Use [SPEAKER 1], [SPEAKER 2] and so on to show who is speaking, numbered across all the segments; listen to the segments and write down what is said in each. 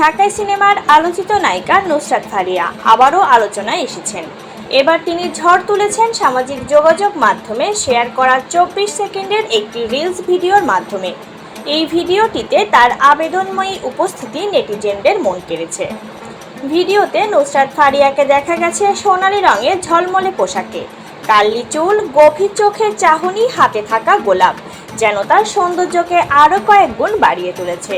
[SPEAKER 1] ঢাকাই সিনেমার আলোচিত নায়িকা নুসরাত ফারিয়া আবারও আলোচনায় এসেছেন। এবার তিনি ঝড় তুলেছেন সামাজিক যোগাযোগ মাধ্যমে শেয়ার করা চব্বিশ সেকেন্ডের একটি রিলস ভিডিওর মাধ্যমে। এই ভিডিওটিতে তার আবেদনময়ী উপস্থিতি নেটিজেনদের মন কেড়েছে। ভিডিওতে নুসরাত ফারিয়াকে দেখা গেছে সোনালী রঙের ঝলমলে পোশাকে। কাল্লি চুল, গভীর চোখের চাহনি, হাতে থাকা গোলাপ, যেন তার সৌন্দর্যকে আরও কয়েক গুণ বাড়িয়ে তুলেছে।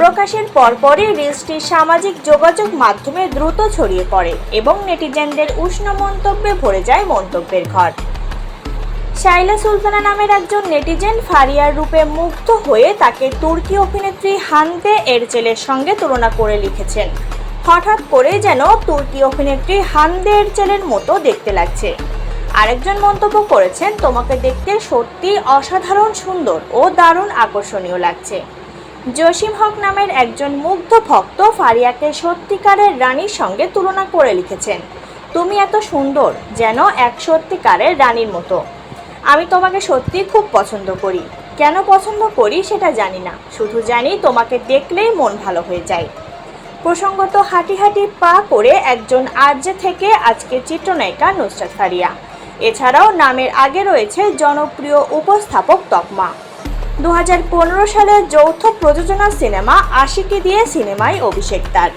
[SPEAKER 1] প্রকাশের পরপরই রিলসটি সামাজিক যোগাযোগ মাধ্যমে দ্রুত ছড়িয়ে পড়ে এবং নেটিজেনদের উষ্ণ মন্তব্যে ভরে যায় মন্তব্যের ঘর। শাইলা সুলতানা নামের একজন নেটিজেন ফারিয়ার রূপে মুগ্ধ হয়ে তাকে তুর্কি অভিনেত্রী হানতে এরচেলের সঙ্গে তুলনা করে লিখেছেন। হঠাৎ করে যেন তুর্কি অভিনেত্রী হানদে এরচেলের মতো দেখতে লাগছে। আরেকজন মন্তব্য করেছেন, তোমাকে দেখতে সত্যি অসাধারণ সুন্দর ও দারুণ আকর্ষণীয় লাগছে। জসিম হক নামের একজন মুগ্ধ ভক্ত ফারিয়াকে সত্যিকারের রানীর সঙ্গে তুলনা করে লিখেছেন। তুমি এত সুন্দর যেন এক সত্যিকারের রানীর মতো। আমি তোমাকে সত্যি খুব পছন্দ করি। কেন পছন্দ করি সেটা জানি না। শুধু জানি তোমাকে দেখলেই মন ভালো হয়ে যায়। প্রসঙ্গত হাঁটি হাঁটি পা করে একজন আর্যে থেকে আজকে চিত্রনায়িকা নুসরাত ফারিয়া। এছাড়াও নামের আগে রয়েছে জনপ্রিয় উপস্থাপক তকমা। দু হাজার পনেরো সালের যৌথ প্রযোজনা সিনেমা আশিকি দিয়ে সিনেমায় অভিষেক তার।